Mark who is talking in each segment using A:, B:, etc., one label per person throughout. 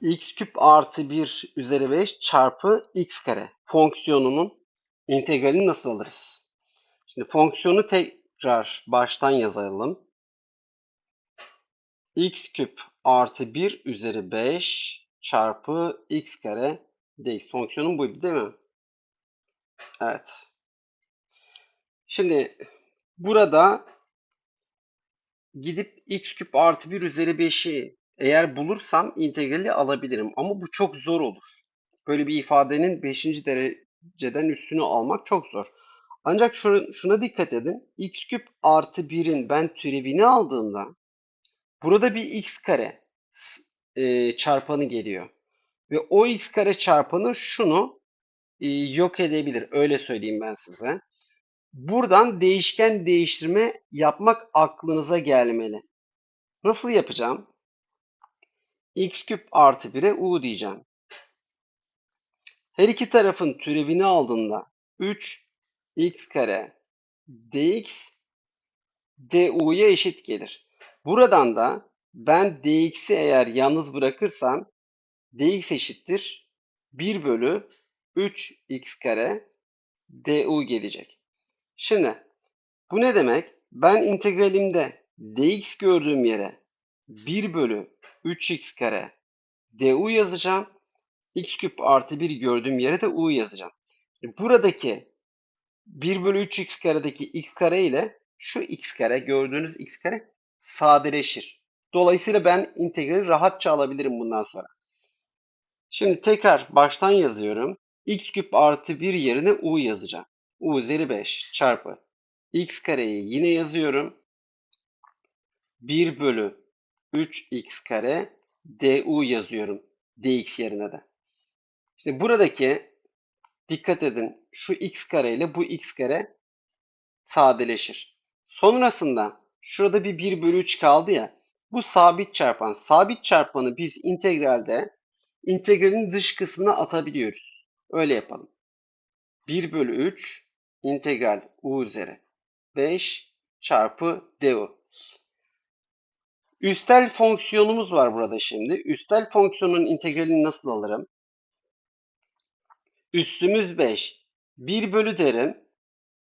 A: x küp artı 1 üzeri 5 çarpı x kare fonksiyonunun integralini nasıl alırız? Şimdi fonksiyonu tekrar baştan yazalım. x küp artı 1 üzeri 5 çarpı x kare dx. Fonksiyonun buydu değil mi? Evet. Şimdi burada gidip x küp artı 1 üzeri 5'i eğer bulursam integrali alabilirim. Ama bu çok zor olur. Böyle bir ifadenin 5. dereceden üstünü almak çok zor. Ancak şuna dikkat edin. x küp artı 1'in ben türevini aldığımda burada bir x kare e, çarpanı geliyor. Ve o x kare çarpanı şunu e, yok edebilir. Öyle söyleyeyim ben size. Buradan değişken değiştirme yapmak aklınıza gelmeli. Nasıl yapacağım? X küp artı 1'e u diyeceğim. Her iki tarafın türevini aldığında 3 x kare dx du'ya eşit gelir. Buradan da ben dx'i eğer yalnız bırakırsam dx eşittir 1 bölü 3 x kare du gelecek. Şimdi bu ne demek? Ben integralimde dx gördüğüm yere 1 bölü 3x kare du yazacağım. x küp artı 1 gördüğüm yere de u yazacağım. Buradaki 1 bölü 3x karedeki x kare ile şu x kare gördüğünüz x kare sadeleşir. Dolayısıyla ben integrali rahatça alabilirim bundan sonra. Şimdi tekrar baştan yazıyorum. x küp artı 1 yerine u yazacağım. u üzeri 5 çarpı x kareyi yine yazıyorum. 1 bölü 3x kare du yazıyorum. dx yerine de. İşte buradaki dikkat edin şu x kare ile bu x kare sadeleşir. Sonrasında şurada bir 1 bölü 3 kaldı ya. Bu sabit çarpan. Sabit çarpanı biz integralde integralin dış kısmına atabiliyoruz. Öyle yapalım. 1 bölü 3 integral u üzeri 5 çarpı du. Üstel fonksiyonumuz var burada şimdi. Üstel fonksiyonun integralini nasıl alırım? Üstümüz 5. 1 bölü derim.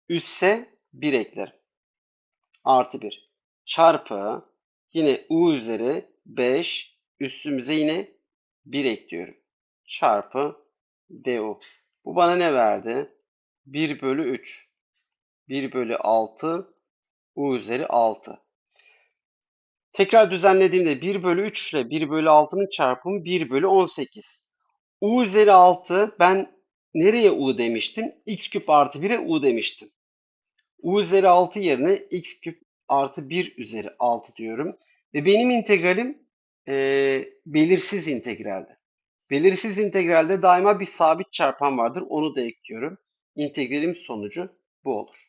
A: Üsse 1 eklerim. Artı 1. Çarpı yine u üzeri 5 üstümüze yine 1 ekliyorum. Çarpı du. Bu bana ne verdi? 1 bölü 3. 1 bölü 6 u üzeri 6. Tekrar düzenlediğimde 1 bölü 3 ile 1 bölü 6'nın çarpımı 1 bölü 18. U üzeri 6 ben nereye U demiştim? X küp artı 1'e U demiştim. U üzeri 6 yerine X küp artı 1 üzeri 6 diyorum. Ve benim integralim e, belirsiz integralde. Belirsiz integralde daima bir sabit çarpan vardır. Onu da ekliyorum. İntegralim sonucu bu olur.